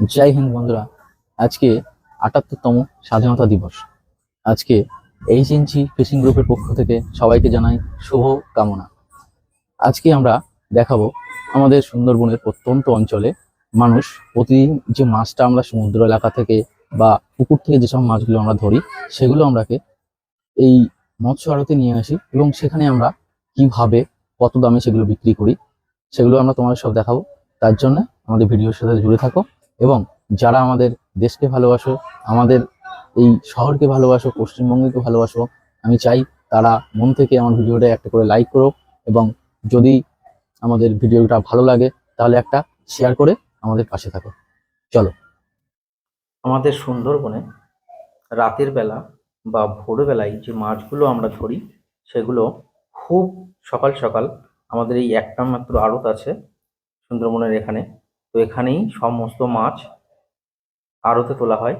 জয় হিন্দ বন্ধুরা, আজকে আটাত্তরতম স্বাধীনতা দিবস। আজকে এইচ এনজি ফিশিং গ্রুপের পক্ষ থেকে সবাইকে জানাই শুভ কামনা। আজকে আমরা দেখাবো আমাদের সুন্দরবনের প্রত্যন্ত অঞ্চলে মানুষ প্রতিদিন যে মাছটা আমরা সমুদ্র এলাকা থেকে বা পুকুর থেকে যেসব মাছগুলো আমরা ধরি, সেগুলো আমরাকে এই মৎস্য আড়তে নিয়ে আসি এবং সেখানে আমরা কীভাবে, কত দামে সেগুলো বিক্রি করি, সেগুলো আমরা তোমাদের সব দেখাবো। তার জন্য আমাদের ভিডিওর সাথে জুড়ে থাকো। এবং যারা আমাদের দেশকে ভালোবাসো, আমাদের এই শহরকে ভালোবাসো, পশ্চিমবঙ্গকে ভালোবাসো, আমি চাই তারা মন থেকে আমার ভিডিওটা একটা করে লাইক করো এবং যদি আমাদের ভিডিওটা ভালো লাগে, তাহলে একটা শেয়ার করে আমাদের পাশে থাকো। চলো। আমাদের সুন্দরবনে রাতের বেলা বা ভোরবেলায় যে মাছগুলো আমরা ধরি, সেগুলো খুব সকাল সকাল আমাদের এই একটা মাত্র আড়ত আছে সুন্দরবনের এখানে। তো এখানেই সমস্ত মাছ আড়তে তোলা হয়।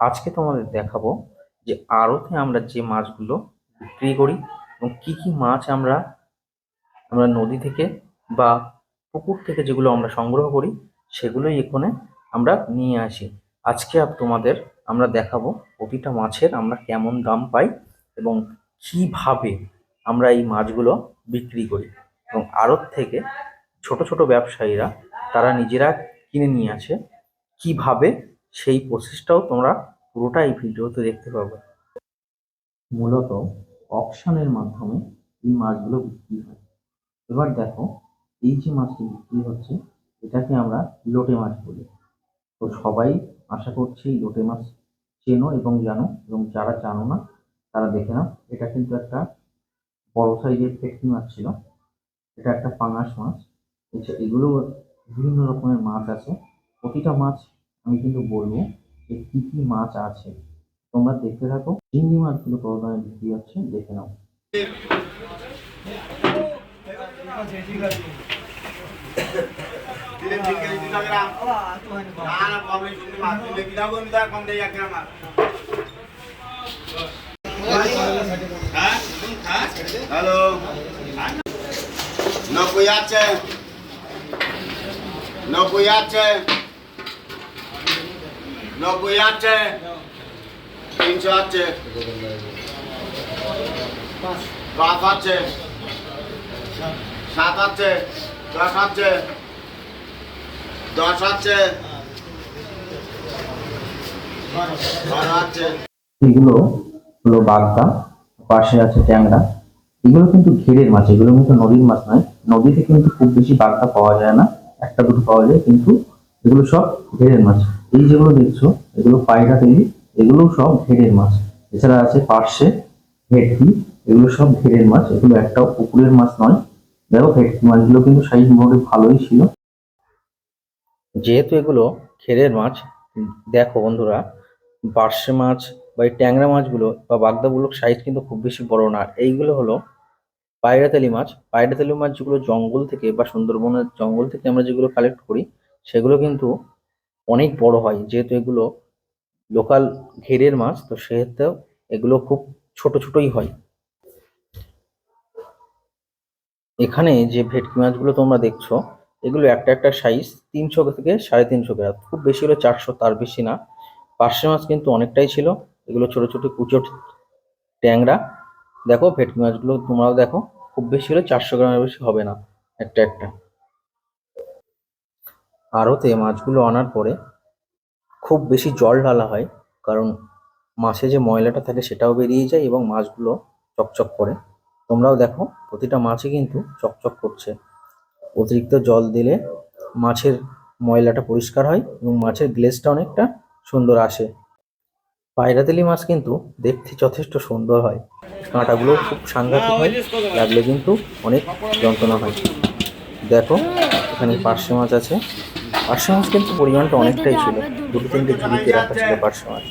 আজকে তোমাদের দেখাবো যে আড়তে আমরা যে মাছগুলো বিক্রি করি এবং কী কী মাছ আমরা আমরা নদী থেকে বা পুকুর থেকে যেগুলো আমরা সংগ্রহ করি, সেগুলোই এখানে আমরা নিয়ে আসি। আজকে তোমাদের আমরা দেখাবো প্রতিটা মাছের আমরা কেমন দাম পাই এবং কীভাবে আমরা এই মাছগুলো বিক্রি করি। এবং আড়ত থেকে ছোট ছোট ব্যবসায়ীরা তারা নিজেরা কিনে নিয়ে আসে। কীভাবে? সেই প্রসেসটাও তোমরা পুরোটা এই ভিডিওতে দেখতে পাবে। মূলত অকশনের মাধ্যমে এই মাছগুলো বিক্রি হয়। এবার দেখো, এই যে মাছটি বিক্রি হচ্ছে, এটাকে আমরা লোটে মাছ বলি। তো সবাই আশা করছি লোটে মাছ চেনো এবং জানো, এবং যারা জানো না, তারা দেখে নাও। এটা কিন্তু একটা বড় সাইজের ভেটকি মাছ ছিল। এটা একটা পাঙাশ মাছ। এগুলো বিভিন্ন রকমের মাছ আছে। প্রতিটা মাছ আমি কিন্তু বলব যে কী কী মাছ আছে। তোমরা দেখতে থাকো। চিংড়ি মাছগুলো কত বিক্রি হচ্ছে। দেখে নাও। এক গ্রাম হ্যালো? নব্বই আছে? নব্বই আছে নব্বই আছে তিনশো আছে পাঁচ আছে সাত আছে দশ আছে দশ আছে আছে এগুলো হলো বাগদা, পাশে আছে ট্যাংরা। এগুলো কিন্তু ঘেরের মাছ এগুলো কিন্তু নদীর মাছ নয়। নদীতে কিন্তু খুব বেশি বাগদা পাওয়া যায় না। একটা, দুটো পাওয়া যায়, কিন্তু এগুলো সব ঘেরের মাছ। এই যেগুলো দেখছ, এগুলো পায়রা তেলি এগুলো সব ঘেরের মাছ। এছাড়া আছে পার্শে ভেটকি, এগুলো সব ঘেরের মাছ। এগুলো একটাও পুকুরের মাছ নয়। দেখো, ভেটকি মাছগুলো কিন্তু সাইজ মোটামুটি ভালোই ছিল। যেহেতু এগুলো ঘেরের মাছ, দেখো বন্ধুরা পার্শে মাছ বা এই ট্যাংরা মাছগুলো বা বাগদাগুলোর সাইজ কিন্তু খুব বেশি বড় না। এইগুলো হলো পায়রাতালি মাছ পায়রাতালি মাছ যেগুলো জঙ্গল থেকে বা সুন্দরবনের জঙ্গল থেকে আমরা যেগুলো কালেক্ট করি, সেগুলো কিন্তু অনেক বড় হয়। যেহেতু এগুলো লোকাল ঘেরের মাছ, তো সেহেতু এগুলো খুব ছোট ছোটই হয়। এখানে যে ভেটকি মাছগুলো তোমরা দেখছ, এগুলো একটা একটা সাইজ তিনশো থেকে সাড়ে তিনশো গ্রাম। খুব বেশি হলে চারশো, তার বেশি না। পার্শে মাছ কিন্তু অনেকটাই ছিল। এগুলো ছোট ছোট কুচো ট্যাংরা। দেখো ভেটকি মাছগুলো তোমরাও দেখো, খুব বেশি হলে চারশো গ্রামের বেশি হবে না, একটা একটা। আড়তে মাছগুলো আনার পরে খুব বেশি জল ঢালা হয়, কারণ মাছে যে ময়লাটা থাকে সেটাও বেরিয়ে যায় এবং মাছগুলো চকচক করে। তোমরাও দেখো, প্রতিটা মাছই কিন্তু চকচক করছে। অতিরিক্ত জল দিলে মাছের ময়লাটা পরিষ্কার হয় এবং মাছের গ্লেজটা অনেকটা সুন্দর আসে। পায়রাতেলি মাছ কিন্তু দেখতে যথেষ্ট সুন্দর হয়। কাঁটাগুলো খুব সাংঘাতিক হয়, লাগলে কিন্তু অনেক যন্ত্রণা হয়। দেখো, এখানে পার্শে মাছ আছে। পার্শে মাছ কিন্তু পরিমাণটা অনেকটাই ছিল। দুটো তিনটে ঝুড়িতে রাখা ছিল পার্শে মাছ।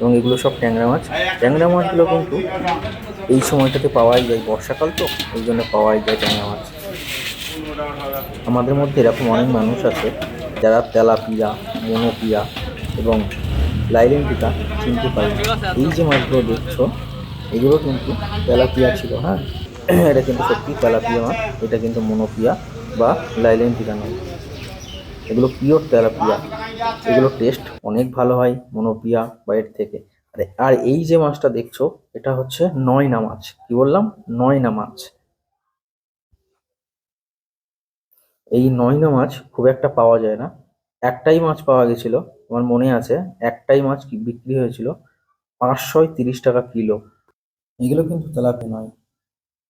এবং এগুলো সব ট্যাংরা মাছ। ট্যাংরা মাছগুলো কিন্তু এই সময়টাতে পাওয়াই যায় বর্ষাকাল তো ওই জন্য পাওয়াই যায় ট্যাংরা মাছ। আমাদের মধ্যে এরকম অনেক মানুষ আছে, যারা তেলাপিয়া, মনোপিয়া এবং লাইলেন টিকা চিনতে পারে এই যে মাছগুলো দেখছ, এগুলো কিন্তু তেলাপিয়া ছিল হ্যাঁ? এটা কিন্তু সত্যি তেলাপিয়া মাছ, এটা কিন্তু মনোপিয়া বা লাইলেন টিকা নয় এগুলো পিওর তেলাপিয়া। এগুলো টেস্ট অনেক ভালো হয় মনোপিয়া বা এর থেকে। আরে, আর এই যে মাছটা দেখছ, এটা হচ্ছে নয়না মাছ। কি বললাম? নয়না মাছ। এই নয়না মাছ খুব একটা পাওয়া যায় না। একটাই মাছ পাওয়া গেছিল আমার মনে আছে? একটাই মাছ বিক্রি হয়েছিল পাঁচশো তিরিশ টাকা কিলো। এগুলো কিন্তু তেলাপি নয়।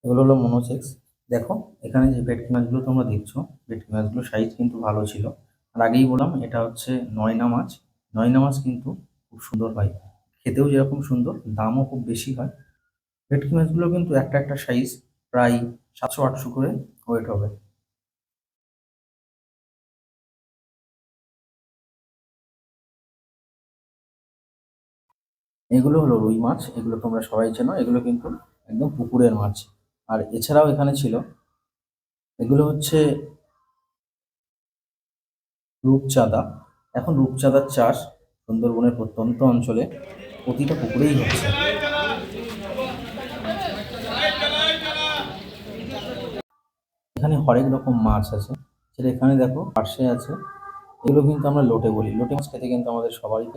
এগুলো হলো মনোসেক্স। দেখো, এখানে যে ভেটকি মাছগুলো তোমরা দেখছ, ভেটকি মাছগুলো সাইজ কিন্তু ভালো ছিল। আর আগেই বললাম, এটা হচ্ছে নয়না মাছ। নয়না মাছ কিন্তু খুব সুন্দর হয়। খেতেও যেরকম সুন্দর, দামও খুব বেশি হয়। ভেটকি মাছগুলো কিন্তু একটা একটা সাইজ প্রায় সাতশো আটশো করে ওয়েট হবে। এগুলো হলো রুই মাছ, এগুলো তোমরা সবাই চেনো, এগুলো কিন্তু একদম পুকুরের মাছ। আর এছাড়াও এখানে ছিল, এগুলো হচ্ছে রূপচাঁদা। এখন রূপচাঁদার চাষ সুন্দরবনের প্রত্যন্ত অঞ্চলে প্রতিটা পুকুরেই হচ্ছে। এখানে হরেক রকম মাছ আছে, সেটা এখানে দেখো পার্শে আছে। এগুলো কিন্তু আমরা লোটে বলি। লোটে মাছ খেতে কিন্তু আমাদের সবারই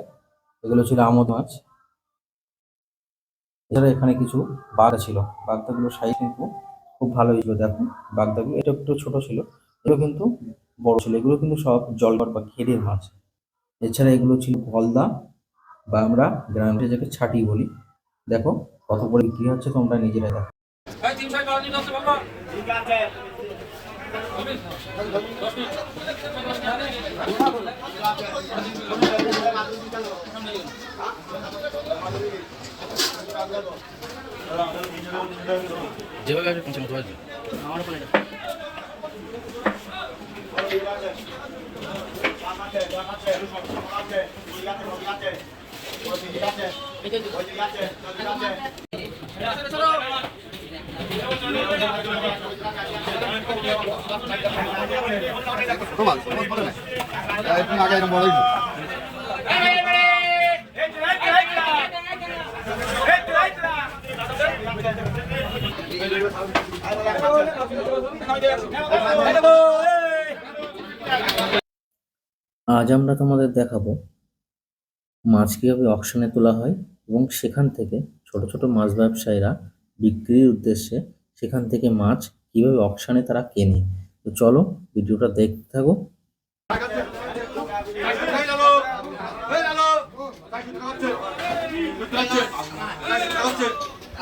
এগুলো ছিল আমোদ মাছ। এছাড়া এখানে কিছু বাঘ ছিল। বাগদাগুলোর সাইজ কিন্তু খুব ভালো ছিল দেখো। বাগদাগুলো এটা একটু ছোট ছিল এগুলো কিন্তু বড় ছিল। এগুলো কিন্তু সব জলগর বা ঘেরের মাছ। এছাড়া এগুলো ছিল গলদা বা আমরা গ্রামে যাকে ছাটি বলি। দেখো কত করে বিক্রি হচ্ছে তোমরা নিজেরাই দেখো। ঠিক আছে। যেভাবে আছে পৌঁছে মতো আসবে তোমার আগে বড় আজ আমরা তোমাদের দেখাবো মাছ কীভাবে অকশনে তোলা হয় এবং সেখান থেকে ছোট ছোট মাছ ব্যবসায়ীরা বিক্রির উদ্দেশ্যে সেখান থেকে মাছ কীভাবে অকশনে তারা কেনে। তো চলো ভিডিওটা দেখতে থাকো।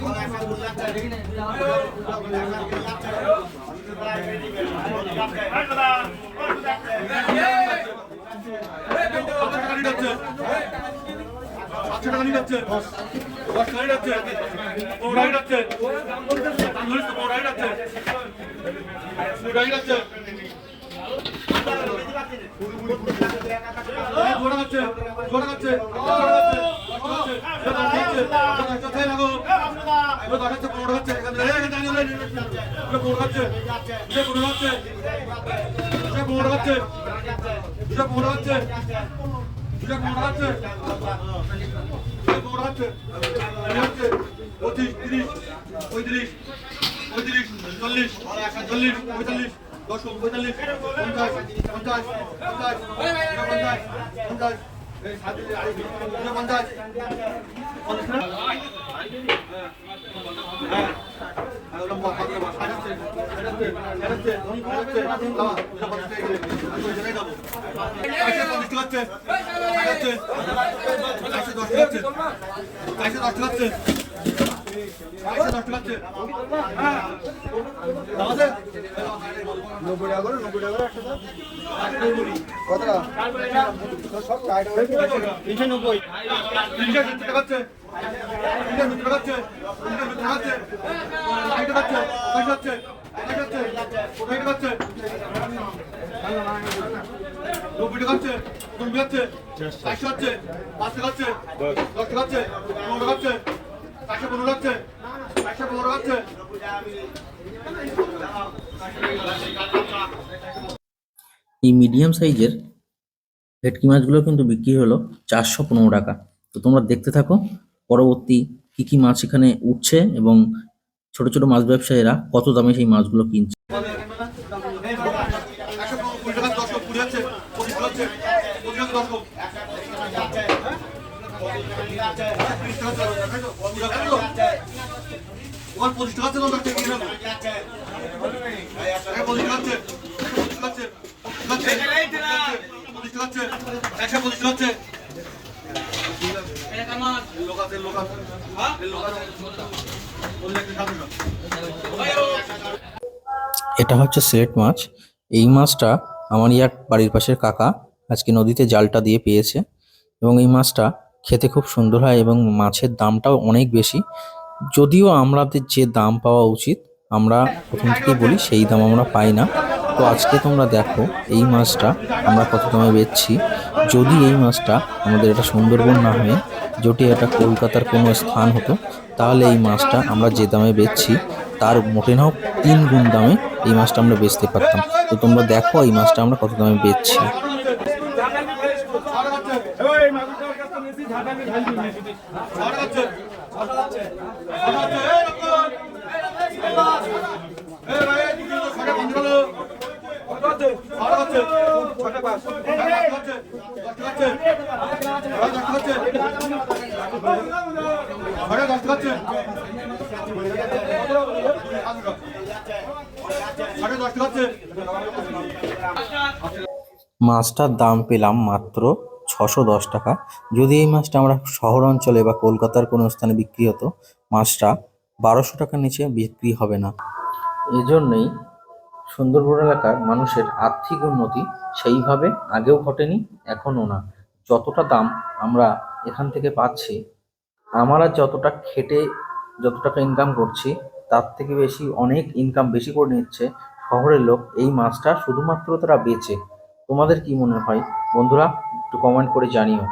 পঁয়ত্রিশ চল্লিশ চল্লিশ পঁয়তাল্লিশ দশ পঁয়তাল্লিশ পঞ্চাশ পঞ্চাশ পঞ্চাশ পঞ্চাশ পঞ্চাশ এই সাত- এই পঞ্চাশ পঞ্চাশ হ্যাঁ আর ওটা পা- পাতলা মাছ। সাজাচ্ছে, সাজাচ্ছে, দাও, এটা পঞ্চাশ জায়গায় যাব। চারশো পঞ্চাশ টাকা হচ্ছে। দশ টাকা হচ্ছে। নব্বই টাকা করে নব্বই টাকা। কত? সব টাইট হয়ে। তিনশো নব্বই। তিনশো টাকা হচ্ছে। নব্বই টাকা হচ্ছে। নব্বই হচ্ছে। চারশো হচ্ছে। পাঁচ টাকা হচ্ছে। দশ টাকা হচ্ছে। পনেরো হচ্ছে। পনেরো। একশো পনেরো এই মিডিয়াম সাইজের ভেটকি মাছগুলো কিন্তু বিক্রি হলো চারশো পনেরো টাকা। তো তোমরা দেখতে থাকো পরবর্তী কি কি মাছ এখানে উঠছে এবং ছোট ছোট মাছ ব্যবসায়ীরা কত দামে সেই মাছগুলো কিনছে কুড়ি টাকা দশ কুড়ি হচ্ছে পঁচিশ হচ্ছে পঁচিশ দশ ওর এটা হচ্ছে সিলেট মাছ। এই মাছটা আমার ইয়ার বাড়ির পাশের কাকা আজকে নদীতে জালটা দিয়ে পেয়েছে এবং এই মাছটা খেতে খুব সুন্দর হয় এবং মাছের দামটাও অনেক বেশি। যদিও আমাদের যে দাম পাওয়া উচিত, আমরা প্রথম থেকেই বলি সেই দাম আমরা পাই না। তো আজকে তোমরা দেখো, এই মাছটা আমরা কত দামে বেচছি। যদি এই মাছটা আমাদের এটা সুন্দরবন না হয়ে, যদি এটা কলকাতার কোনো স্থান হতো, তাহলে এই মাছটা আমরা যে দামে বেচছি, তার মোটে নাও তিন গুণ দামে এই মাছটা আমরা বেচতে পারতাম। তো তোমরা দেখো এই মাছটা আমরা কত দামে বেচছি। মাছটার দাম পেলাম মাত্র ছশো দশ টাকা। যদি এই মাছটা আমরা শহর অঞ্চলে বা কলকাতার কোনো স্থানে বিক্রি হতো, মাছটা বারোশো টাকার নিচে বিক্রি হবে না। এজন্যই সুন্দরবন এলাকার মানুষের আর্থিক উন্নতি সেইভাবে আগেও ঘটেনি, এখনও না। যতটা দাম আমরা এখান থেকে পাচ্ছি, আমরা যতটা খেটে যত টাকা ইনকাম করছি, তার থেকে বেশি অনেক ইনকাম বেশি করে নিচ্ছে শহরের লোক। এই মাছটা শুধুমাত্র তারা বেচে। তোমাদের কি মনে হয় বন্ধুরা? একটু কমেন্ট করে জানিও।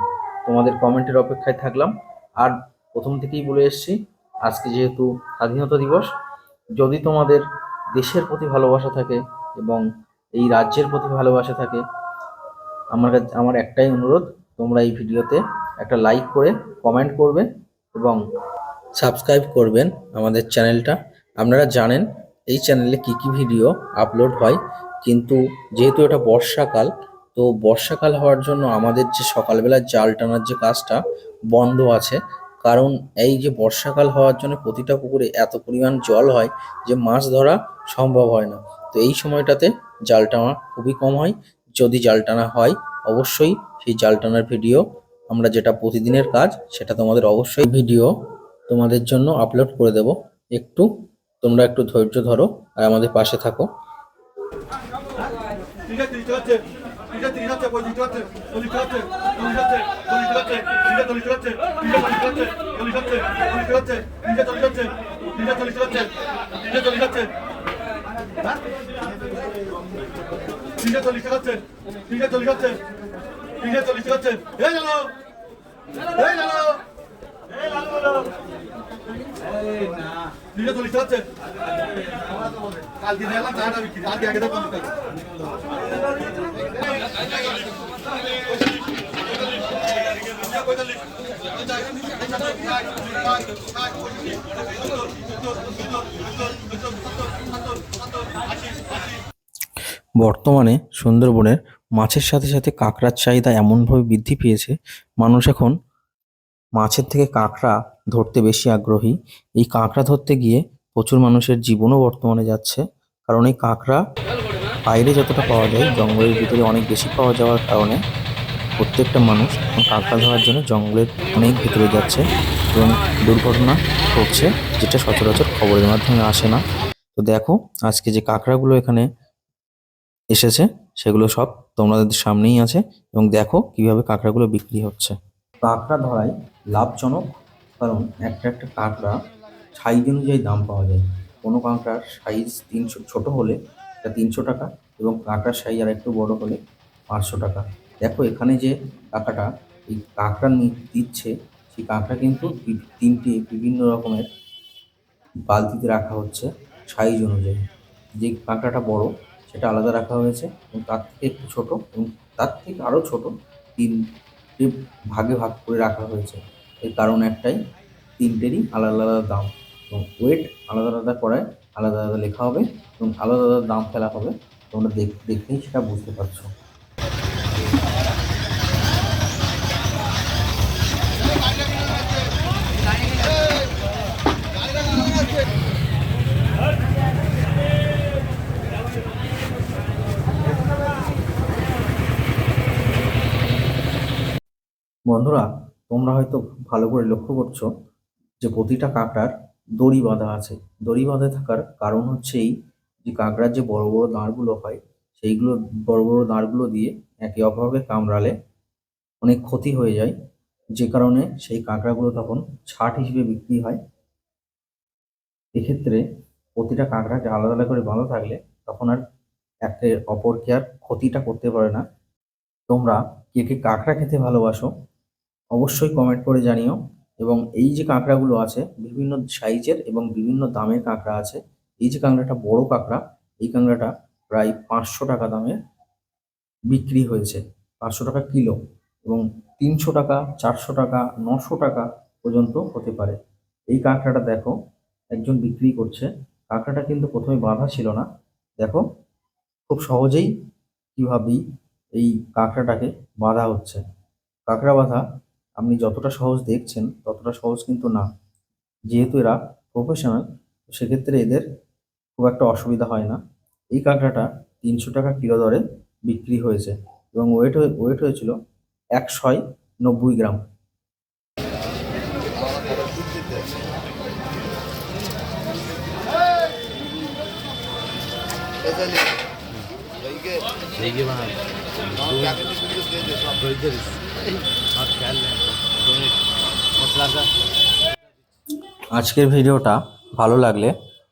তোমাদের কমেন্টের অপেক্ষায় থাকলাম। আর প্রথম থেকেই বলে এসেছি, আজকে যেহেতু স্বাধীনতা দিবস, যদি তোমাদের দেশের প্রতি ভালোবাসা থাকে এবং এই রাজ্যের প্রতি ভালোবাসা থাকে, আমার কাছে, আমার একটাই অনুরোধ, তোমরা এই ভিডিওতে একটা লাইক করে কমেন্ট করবে এবং সাবস্ক্রাইব করবেন আমাদের চ্যানেলটা। আপনারা জানেন, এই চ্যানেলে কি কি ভিডিও আপলোড হয়, কিন্তু যেহেতু এটা বর্ষাকাল তো বর্ষাকাল হওয়ার জন্য আমাদের যে সকালবেলা জাল টানার যে কাজটা বন্ধ আছে, কারণ এই যে বর্ষাকাল হওয়ার জন্য প্রতিটা পুকুরে এত পরিমাণ জল হয় যে মাছ ধরা সম্ভব হয় না। তো এই সময়টাতে জাল টানা খুবই কম হয়। যদি জাল টানা হয়, অবশ্যই সেই জাল টানার ভিডিও আমরা যেটা প্রতিদিনের কাজ, সেটা তোমাদের অবশ্যই ভিডিও তোমাদের জন্য আপলোড করে দেব। একটু তোমরা একটু ধৈর্য ধরো আর আমাদের পাশে থাকো। তিরিশ হচ্ছে তিরিশ তিরিশ হচ্ছে পঁয়ত্রিশ হচ্ছে চল্লিশ হচ্ছে চল্লিশ হচ্ছে চল্লিশ হচ্ছে তিরিশ চল্লিশ হচ্ছে তিরিশ চল্লিশ হচ্ছে চল্লিশ হচ্ছে চল্লিশ হচ্ছে তিরিশ চল্লিশ হচ্ছে তিরিশ চল্লিশ হচ্ছে তিরিশ চল্লিশ হচ্ছে কালকে দেখলাম চাটা বিক্রি। আজকে আগে দেখলাম। বর্তমানে সুন্দরবনের মাছের সাথে সাথে কাঁকড়ার চাহিদা এমনভাবে বৃদ্ধি পেয়েছে, মানুষ এখন মাছের থেকে কাঁকড়া ধরতে বেশি আগ্রহী। এই কাঁকড়া ধরতে গিয়ে প্রচুর মানুষের জীবনও বর্তমানে যাচ্ছে, কারণ এই কাঁকড়া বাইরে যতটা পাওয়া যায়, জঙ্গলের ভিতরে অনেক বেশি পাওয়া যাওয়ার কারণে প্রত্যেকটা মানুষ কাঁকড়া ধরার জন্য জঙ্গলের অনেক ভিতরে যাচ্ছে এবং দুর্ঘটনা ঘটছে, যেটা সচরাচর খবরের মাধ্যমে আসে না। তো দেখো, আজকে যে কাঁকড়াগুলো এখানে এসেছে, সেগুলো সব তোমাদের সামনেই আছে এবং দেখো কীভাবে কাঁকড়াগুলো বিক্রি হচ্ছে। কাঁকড়া ধরাই লাভজনক, কারণ একটা একটা কাঁকড়া সাইজ অনুযায়ী দাম পাওয়া যায়। কোনো কাঁকড়ার সাইজ তিনশো ছোটো হলে এটা তিনশো টাকা এবং কাঁকড়ার সাইজ আর একটু বড় হলে পাঁচশো টাকা। দেখো এখানে যে কাকাটা এই কাঁকড়া দিচ্ছে, সেই কাঁকড়া কিন্তু তিনটি বিভিন্ন রকমের বালতিতে রাখা হচ্ছে সাইজ অনুযায়ী। যে কাঁকড়াটা বড়, সেটা আলাদা রাখা হয়েছে এবং তার থেকে একটু ছোটো এবং তার থেকে আরও ছোটো তিনটে ভাগে ভাগ করে রাখা হয়েছে। এর কারণ একটাই, তিনটেরই আলাদা আলাদা দাম। এবং ওয়েট আলাদা আলাদা করায় আলাদা আলাদা লেখা হবে এবং আলাদা আলাদা দাম ফেলা হবে। তোমরা দেখ, দেখলেই সেটা বুঝতে পারছ। বন্ধুরা, তোমরা হয়তো ভালো করে লক্ষ্য করছ যে প্রতিটা কাঁকড়ার দড়ি বাঁধা আছে। দড়ি বাঁধা থাকার কারণ হচ্ছে এই যে কাঁকড়ার যে বড় বড় দাঁড়গুলো হয়, সেইগুলো, বড় বড় দাঁড়গুলো দিয়ে একে অপরকে কামড়ালে অনেক ক্ষতি হয়ে যায়। যে কারণে সেই কাঁকড়াগুলো তখন ছাট হিসেবে বিক্রি হয়। এক্ষেত্রে প্রতিটা কাঁকড়াকে আলাদা আলাদা করে বাঁধা থাকলে তখন আর একে অপরকে আর ক্ষতিটা করতে পারে না। তোমরা কে কে কাঁকড়া খেতে ভালোবাসো, অবশ্যই কমেন্ট করে জানিও। এবং এই যে কাঁকড়াগুলো আছে, বিভিন্ন সাইজের এবং বিভিন্ন দামের কাঁকড়া আছে, এই যে কাঁকড়াটা বড় কাঁকড়া, এই কাঁকড়াটা প্রায় পাঁচশো টাকা দামে বিক্রি হয়েছে, পাঁচশো টাকা কিলো এবং তিনশো টাকা, চারশো টাকা, নশো টাকা পর্যন্ত হতে পারে। এই কাঁকড়াটা দেখো, একজন বিক্রি করছে। কাঁকড়াটা কিন্তু প্রথমে বাঁধা ছিল না। দেখো, খুব সহজেই কীভাবেই এই কাঁকড়াটাকে বাঁধা হচ্ছে। কাঁকড়া বাঁধা আপনি যতটা সহজ দেখছেন ততটা সহজ কিন্তু না যেহেতু এরা প্রফেশনাল সেক্ষেত্রে এদের খুব একটা অসুবিধা হয় না এই কাঁকড়াটা তিনশো টাকা কিলো দরে বিক্রি হয়েছে এবং ওয়েট ওয়েট হয়েছিল একশয় নব্বই গ্রাম देखिए वहाँ और ख्याल मसला का আজকের ভিডিওটা ভালো লাগলে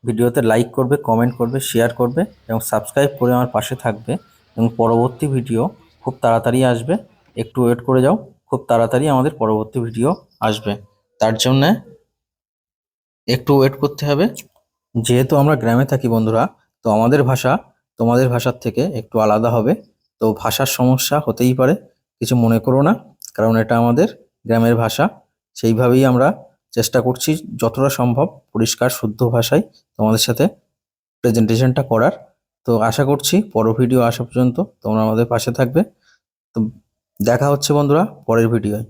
ভিডিওতে লাইক করবে কমেন্ট করবে শেয়ার করবে এবং সাবস্ক্রাইব করে আমার পাশে থাকবে এবং পরবর্তী ভিডিও খুব তাড়াতাড়ি আসবে। একটু ওয়েট করে যাও, খুব তাড়াতাড়ি আমাদের পরবর্তী ভিডিও আসবে। তার জন্যে একটু ওয়েট করতে হবে। যেহেতু আমরা গ্রামে থাকি বন্ধুরা, তো আমাদের ভাষা তোমাদের ভাষার থেকে একটু আলাদা হবে। তো ভাষার সমস্যা হতেই পারে, কিছু মনে করো না, কারণ এটা আমাদের গ্রামের ভাষা, সেইভাবেই আমরা চেষ্টা করছি যতটা সম্ভব পরিষ্কার, শুদ্ধ ভাষায় তোমাদের সাথে প্রেজেন্টেশনটা করার। তো আশা করছি পর ভিডিও আসা পর্যন্ত তোমরা আমাদের পাশে থাকবে। তো দেখা হচ্ছে বন্ধুরা পরের ভিডিওয়